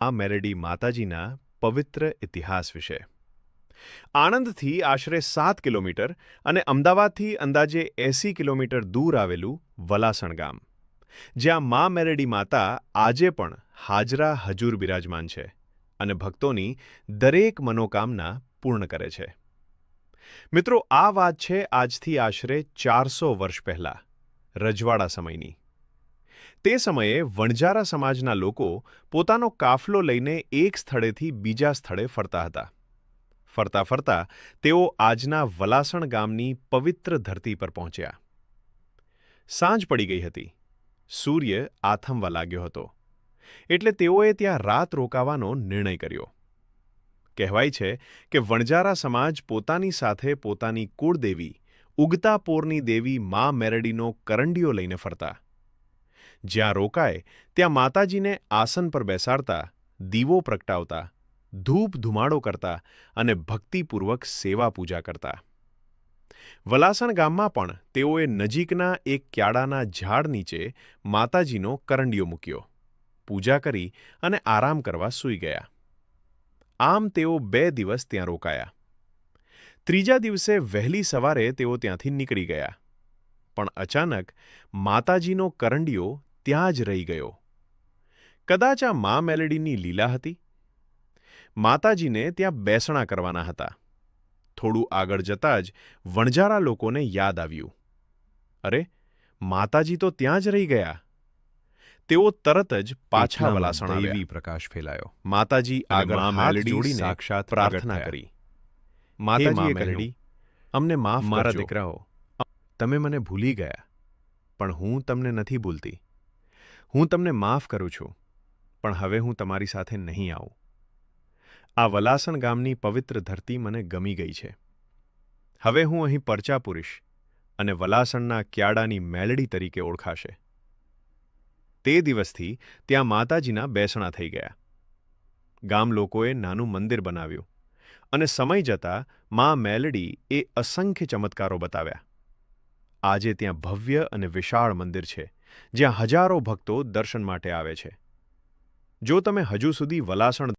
આ મેલેડી માતાજીના પવિત્ર ઇતિહાસ વિશે. આણંદથી આશરે સાત કિલોમીટર અને અમદાવાદથી અંદાજે એંસી કિલોમીટર દૂર આવેલું વલાસણ ગામ, જ્યાં મા મેલેડી માતા આજે પણ હાજરા હજુર બિરાજમાન છે અને ભક્તોની દરેક મનોકામના પૂર્ણ કરે છે. મિત્રો, આ વાત છે આજથી આશરે ચારસો વર્ષ પહેલાં, રજવાડા સમયની. તે સમયે વણજારા સમાજના લોકો પોતાનો કાફલો લઈને એક સ્થળેથી બીજા સ્થળે ફરતા હતા. ફરતા ફરતા તેઓ આજના વલાસણ ગામની પવિત્ર ધરતી પર પહોંચ્યા. સાંજ પડી ગઈ હતી. સૂર્ય આથમવા લાગ્યો હતો. એટલે તેઓએ ત્યાં રાત રોકાવાનો નિર્ણય કર્યો. કહેવાય છે કે વણજારા સમાજ પોતાની સાથે પોતાની કુળદેવી, ઉગતા પોરની દેવી મા મેરડીનો કરંડીઓ લઈને ફરતા. જ્યાં રોકાય, ત્યાં માતાજીને આસન પર બેસાડતા, દીવો પ્રગટાવતા, ધૂપ ધુમાડો કરતા અને ભક્તિપૂર્વક સેવા પૂજા કરતા. વલાસણ ગામમાં પણ તેઓએ નજીકના એક ક્યાડાના ઝાડ નીચે માતાજીનો કરંડિયો મૂક્યો. પૂજા કરી અને આરામ કરવા સૂઈ ગયા. આમ તેઓ બે દિવસ ત્યાં રોકાયા. ત્રીજા દિવસે વહેલી સવારે તેઓ ત્યાંથી નીકળી ગયા. પણ અચાનક માતાજીનો કરંડિયો ત્યાં જ રહી ગયો. કદાચ આ મા મેલેડીની લીલા હતી? માતાજીને ત્યાં બેસણા કરવાના હતા. થોડું આગળ જતાં જ વણજારા લોકોને યાદ આવ્યું. અરે માતાજી તો ત્યાં જ રહી ગયા. તેઓ તરત જ પાછા વલાસણ આવ્યા. પ્રકાશ ફેલાયો. માતાજી આગળ હાથ મેલડી જોડીને સાક્ષાત પ્રાર્થના કરી. માતાજીએ કહ્યું અમને માફ મારા દીકરાઓ તમે મને ભૂલી ગયા પણ હું તમને નથી ભૂલતી. હું તમને માફ કરું છું, પણ હવે હું તમારી સાથે નહીં આવું. આ વલાસણ ગામની પવિત્ર ધરતી મને ગમી ગઈ છે. હવે હું અહીં પરચા પૂરીશ અને વલાસણના ક્યાડાની મેલડી તરીકે ઓળખાશે. તે દિવસથી ત્યાં માતાજીના બેસણા થઈ ગયા. ગામ લોકોએ નાનું મંદિર બનાવ્યું અને સમય જતાં મા મેલડી એ અસંખ્ય ચમત્કારો બતાવ્યા. આજે ત્યાં ભવ્ય અને વિશાળ મંદિર છે. જ્યાં હજારો ભક્તો દર્શન માટે આવે છે. જો તમે હજુ સુધી વલાસણ